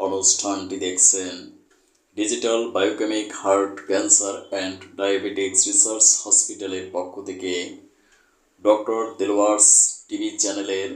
অনুষ্ঠানটি দেখছেন digital biochemic, heart cancer and diabetics research হসপিটালের পক্ষ থেকে ডক্টর দেলওয়ার্স টিভি চ্যানেলের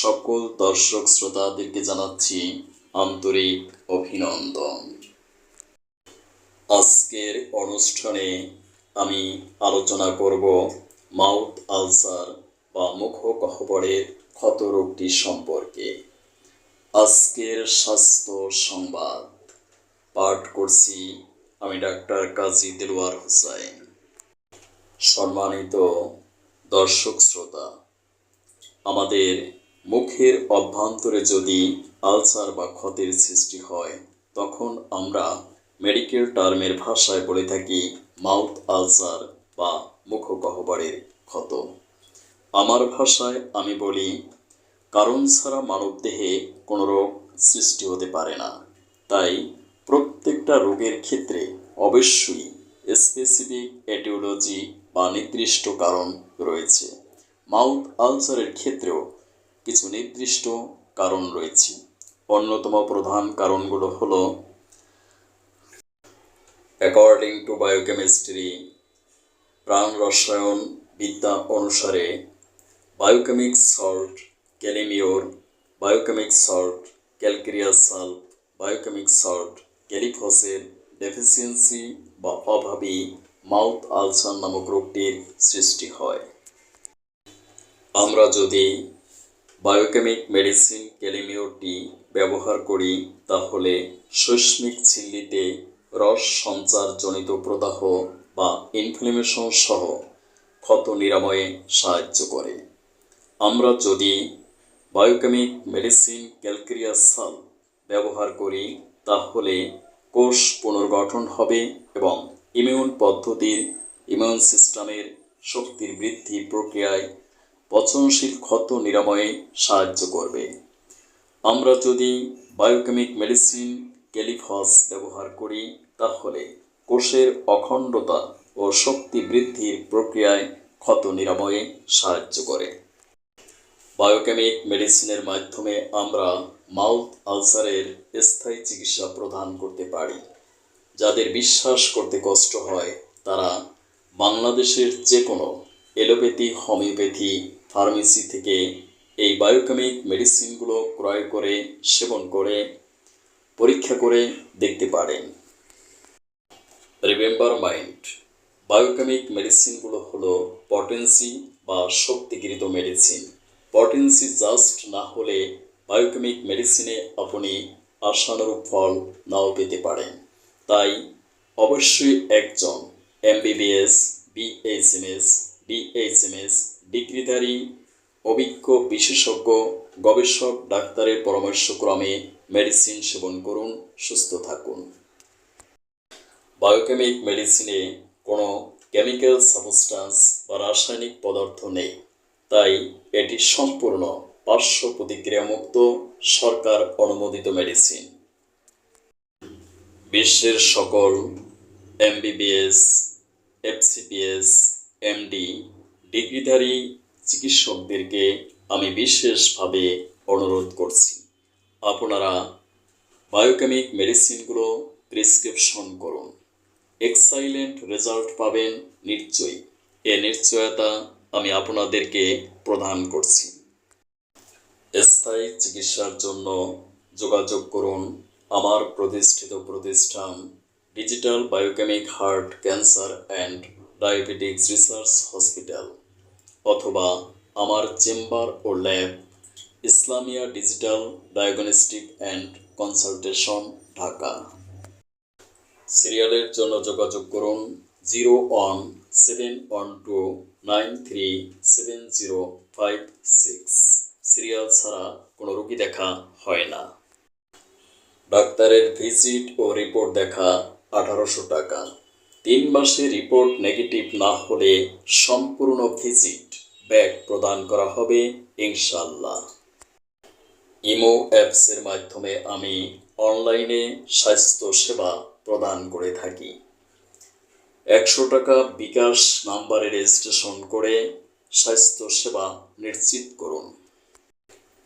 সকল দর্শক শ্রোতাদেরকে জানাচ্ছি আন্তরিক অভিনন্দন। আজকের অনুষ্ঠানে আমি আলোচনা করব মাউথ আলসার বা মুখ গহ্বরের ক্ষত রোগটি সম্পর্কে। আজকের স্বাস্থ্য সংবাদ। পাঠ করছি আমি ডাক্তার কাজী দেলোয়ার হোসাইন। সম্মানিত দর্শক শ্রোতা, আমাদের মুখের অভ্যন্তরে যদি আলসার বা ক্ষতের সৃষ্টি হয়, তখন আমরা মেডিকেল টার্মের ভাষায় বলে থাকি মাউথ আলসার বা মুখগহ্বরের ক্ষত। আমার ভাষায় আমি বলি কারণ ছাড়া মানবদেহে কোনো রোগ সৃষ্টি হতে পারে না। তাই প্রত্যেকটা রোগের ক্ষেত্রে অবশ্যই স্পেসিফিক এটিওলজি বা নির্দিষ্ট কারণ রয়েছে। মাউথ আলসারের ক্ষেত্রেও কিছু নির্দিষ্ট কারণ রয়েছে। অন্যতম প্রধান কারণগুলো হলো অ্যাকর্ডিং টু বায়োকেমিস্ট্রি প্রাণ রসায়ন বিদ্যা অনুসারে বায়োকেমিক সল্ট ক্যালিমিওর বায়োকেমিক সল্ট ক্যালকেরিয়াস সাল্ট বায়োকেমিক সল্ট ক্যালিফসের ডেফিসিয়েন্সি বা অভাবী মাউথ আলসার নামক রোগটির সৃষ্টি হয়। আমরা যদি বায়োকেমিক মেডিসিন ক্যালিমিওরটি ব্যবহার করি, তাহলে শৈস্মিক ঝিল্লিতে রস সঞ্চারজনিত প্রদাহ বা ইনফ্লেমেশন সহ ক্ষত নিরাময়ে সাহায্য করে। আমরা যদি বায়োকেমিক মেডিসিন ক্যালকেরিয়া সাল ব্যবহার করি, তাহলে কোষ পুনর্গঠন হবে এবং ইমিউন পদ্ধতির, ইমিউন সিস্টেমের শক্তির বৃদ্ধি প্রক্রিয়ায় পচনশীল ক্ষত নিরাময়ে সাহায্য করবে। আমরা যদি বায়োকেমিক মেডিসিন ক্যালিফস ব্যবহার করি, তাহলে কোষের অখণ্ডতা ও শক্তি বৃদ্ধির প্রক্রিয়ায় ক্ষত নিরাময়ে সাহায্য করে। বায়োকেমিক মেডিসিনের মাধ্যমে আমরা মাউথ আলসারের স্থায়ী চিকিৎসা প্রদান করতে পারি। যাদের বিশ্বাস করতে কষ্ট হয়, তারা বাংলাদেশের যে কোনো এলোপ্যাথি, হোমিওপ্যাথি ফার্মেসি থেকে এই বায়োকেমিক মেডিসিনগুলো ক্রয় করে, সেবন করে, পরীক্ষা করে দেখতে পারেন। রিমেম্বার মাইন্ড বায়োকেমিক মেডিসিনগুলো হলো পটেন্সি বা শক্তিগৃহীত মেডিসিন। পটেন্সি জাস্ট না হলে বায়োকেমিক মেডিসিনে আপনি আশানুরূপ ফল নাও পেতে পারেন। তাই অবশ্যই একজন এমবিবিএস, বিএইচএমএস, ডিএইচএমএস, ডিগ্রিধারী, অভিজ্ঞ বিশেষজ্ঞ, গবেষক, ডাক্তারের পরামর্শক্রমে মেডিসিন সেবন করুন, সুস্থ থাকুন। বায়োকেমিক মেডিসিনে কোনো কেমিক্যাল সাবস্টান্স বা রাসায়নিক পদার্থ নেই। তাই এটি সম্পূর্ণ পার্শ্ব প্রতিক্রিয়ামুক্ত সরকার অনুমোদিত মেডিসিন। বিশ্বের সকল এমবিবিএস, এফসিপিএস, এমডি, ডিগ্রিধারী চিকিৎসকদেরকে আমি বিশেষভাবে অনুরোধ করছি, আপনারা বায়োকেমিক মেডিসিনগুলো প্রেসক্রিপশন করুন। এক্সাইলেন্ট রেজাল্ট পাবেন নিশ্চয়ই। এ নিশ্চয়তা আমি আপনাদেরকে প্রদান করছি। স্থায়ী চিকিৎসার জন্য যোগাযোগ করুন আমার প্রতিষ্ঠিত প্রতিষ্ঠান digital biochemic heart cancer and diabetics research hospital অথবা আমার chamber O lab, Islamia digital diagnostic and consultation, Dhaka. সিরিয়ালের জন্য যোগাযোগ করুন zero one seven one two nine three seven zero five six serial ছাড়া কোনো রুগী দেখা হয় না। ডাক্তারের ভিজিট ও রিপোর্ট দেখা আঠারোশো টাকা। তিন মাসে রিপোর্ট নেগেটিভ না হলে সম্পূর্ণ ভিজিট ব্যাগ প্রদান করা হবে ইনশাল্লাহ ইমো অ্যাপসের মাধ্যমে আমি অনলাইনে স্বাস্থ্য সেবা প্রদান করে থাকি। একশো টাকা বিকাশ নাম্বারে রেজিস্ট্রেশন করে স্বাস্থ্য সেবা নিশ্চিত করুন।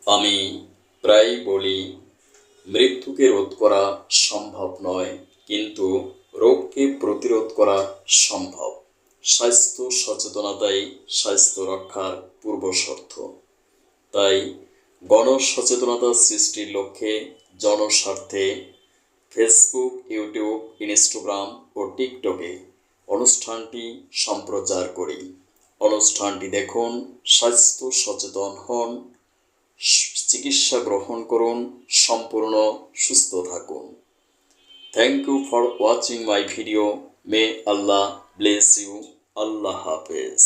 আমি প্রায় বলি, মৃত্যুকে রোধ করা সম্ভব নয়, কিন্তু রোগকে প্রতিরোধ করা সম্ভব। স্বাস্থ্য সচেতনতাই স্বাস্থ্য রক্ষার পূর্বশর্ত তাই গণসচেতনতা সৃষ্টির লক্ষ্যে জনস্বার্থে ফেসবুক, ইউটিউব, ইনস্টাগ্রাম ও টিকটকে অনুষ্ঠানটি সম্প্রচার করি। অনুষ্ঠানটি দেখুন, স্বাস্থ্য সচেতন হন, চিকিৎসা গ্রহণ করুন, সম্পূর্ণ সুস্থ থাকুন। Thank you for watching my video may Allah bless you Allah হাফেজ।